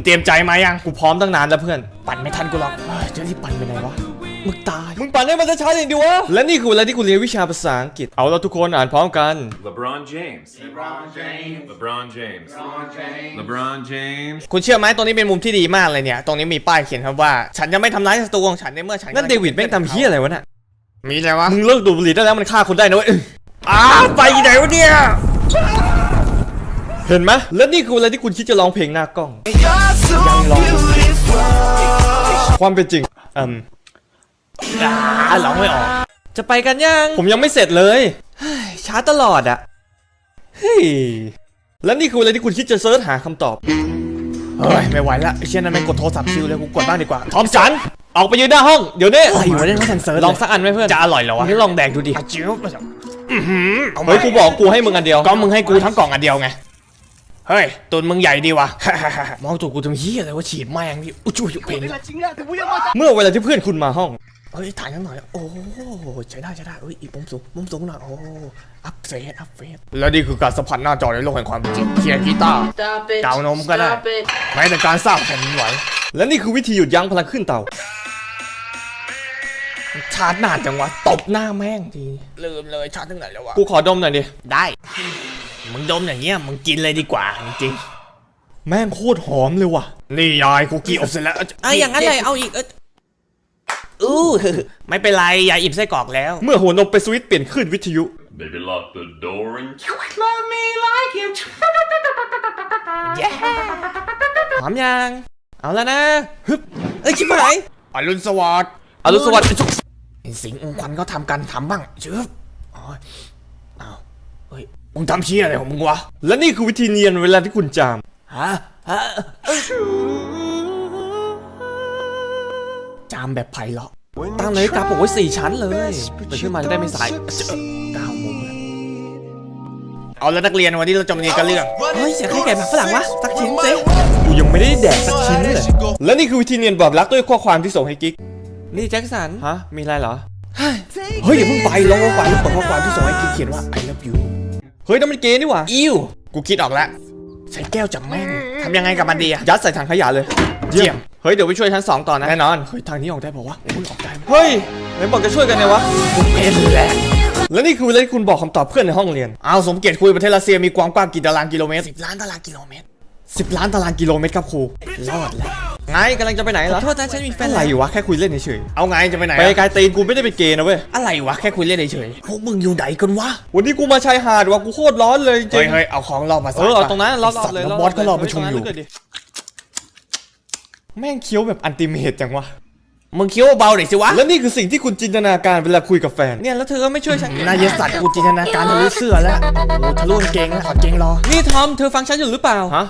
งเตรียมใจมายัง กูพร้อมตั้งนานแล้วเพื่อน ปั่นไม่ทันกูหรอกเฮ้ยจะรีบปั่นไปไหนวะ มึงตาย มึงปั่นให้มันช้าๆอย่างเดียววะ และนี่คือเวลาที่กูเรียนวิชาภาษาอังกฤษ เอาละทุกคนอ่านพร้อมกัน LeBron James. LeBron James. LeBron James. LeBron James. คุณเชื่อไหมตรงนี้เป็นมุมที่ดีมากเลยเนี่ย ตรงนี้มีป้ายเขียนครับว่า ฉันจะไม่ทำร้ายศัตรูของฉันในเมื่อฉันนั่นเดวิดแม่งทำเฮี้ยอะไรวะน่ะ มีอะไรวะ มึงเลิกดูดบุหรี่ได้แล้วมันฆ่าคนได้นะเว้ยอ้าไปไหนวะเนี่ย เห็นไหมและนี่คือเวลาที่คุณคิดจะร้องเพลงหน้ากล้องความเป็นจริงอืมอ่าร้องไม่ออก จะไปกันยัง ผมยังไม่เสร็จเลยเฮ้ยช้าตลอดอะเฮ้ยและนี่คือเวลาที่คุณคิดจะเซิร์ชหาคำตอบ เฮ้ยไม่ไหวละไอ้เช่นนั้นไม่งกดโทรศัพท์ชิวเลยกูกดบ้างดีกว่าทอมสันออกไปยืนหน้าห้องเดี๋ยวนี้อะไรวะเนี่ยไม่ทันเซิร์ชลองสักอันไหมเพื่อนจะอร่อยเหรอวะนี่ลองแดกดูดิอะจิ้วอื้อหือเอามาเฮ้ยกูบอกกูให้มึงอันเดียวก็มึงให้กูทั้งกล่องอันเดียวไง เฮ้ยตุนมึงใหญ่ดีวะมองตัวกูทำเฮียอะไรวะฉีดแม่งที่อุ้ยจุยเพลงเมื่อเวลาที่เพื่อนคุณมาห้องเฮ้ยถ่ายกันหน่อย โอ้ใช้ได้ใช้ได้เฮ้ยอีกมุมสูงมุมสูงหน่อย โอ้ อัพเฟสอัพเฟสแล้วนี่คือการสัมผัสหน้าจอในโลกแห่งความเป็นจริงเขียนกีตาร์ Stop it. เกานมก็ได้ Stop it. แม้แต่การสร้างแผ่นดินไหว และนี่คือวิธีหยุดยั้งพลังขึ้นเตาชาร์จหน้าจังวะ ตบหน้าแม่งที ลืมเลยชาร์จถึงไหนแล้ววะ กูขอดมหน่อยดิ ได้ มึงดมอย่างเงี้ยมึงกินเลยดีกว่าจริงแม่งโคตรหอมเลยว่ะๆนี่ยายคุกกี้อบเสร็จแล้วเอ้ยอย่างนั้นเลยเอาอีกเอ้ยอู้ไม่เป็นไรยายอิ่มไส้กรอกแล้ว เมื่อหัวนมไปสวิตช์เปลี่ยนคลื่นวิทยุ Baby, lock the door and หอมยัง เอาแล้วนะฮึบเอ้ยชิบหายอรุณสวัสดิ์อรุณสวัสดิ์ชุกไอ้สิงห์องค์ควันเขาทำกันทำบ้างเชิบอ๋ออ้าวเฮ้ย มึงทำเชี่ยอะไรของมึงวะ และนี่คือวิธีเนียนเวลาที่คุณจาม ฮะฮะเอ้ยจามแบบไพเราะตั้งนาฬิกาปลุกไว้สี่ชั้นเลยตื่นขึ้นมาจะได้ไม่สายเก้าโมงแล้วเอาแล้วนักเรียนวันนี้เราจะมาเรียนกันเรื่อง เฮ้ยเสียงใครแก่แบบฝรั่งวะ สักชิ้นสิกูยังไม่ได้แดกสักชิ้นเลย และนี่คือวิธีเนียนบอกรักด้วยข้อความที่ส่งให้กิ๊ก นี่แจ็คสัน ฮะ มีอะไรเหรอ เฮ้ยอย่าเพิ่งไปลองข้อความแล้วเปิดข้อความที่ส่งให้กิ๊กเขียนว่า I love you เฮ้ยนั่นมันเกย์นี่หว่าอิวกูคิดออกแล้วใช้แก้วจับแม่งทำยังไงกับมันดีอะยัดใส่ถังขยะเลยเยี่ยมเฮ้ยเดี๋ยวไปช่วยชั้นสองต่อนะแน่นอนเฮ้ยทางนี้ออกได้บอกว่ามึงออกได้ไหมเฮ้ยไหนบอกจะช่วยกันไงวะกูเป็นแหละและนี่คือเวลาที่คุณบอกคำตอบเพื่อนในห้องเรียนเอาสมเกียรติคุยประเทศรัสเซียมีความกว้างกี่ตารางกิโลเมตรสิบล้านตารางกิโลเมตรสิบล้านตารางกิโลเมตรครับครูรอดแล้ว ไงกำลังจะไปไหนเหรอโทษนะฉันมีแฟนอะไรอยู่วะแค่คุยเล่นเฉยเอาไงจะไปไหนๆอะไปไกลตีนกูไม่ได้เป็นเกย์นะเว้ยอะไรวะแค่คุยเล่นเฉยๆพวกมึงอยู่ไหนกันวะวันนี้กูมาชายหาดว่ะกูโคตรร้อนเลยจริเฮ้ยงเฮ้ยเอาของรอบมาเออเอาตรงนั้นรอบสัตๆว์เลยแล้วบอสก็รอประชุมอยู่แม่งเคี้ยวแบบอันติเมตจังวะมึงเคี้ยวเบาๆหน่อยสิวะ และนี่คือสิ่งที่คุณจินตนาการเวลาคุยกับแฟน เนี่ยแล้วเธอก็ไม่ช่วยฉันนายสัตว์กูจินตนาการทะลุเสื้อแล้ว โอ้ทะลุกางเกงแล้วถอดเกงรอ นี่ทอมเธอฟังฉันอยู่หรือเปล่า ฮะ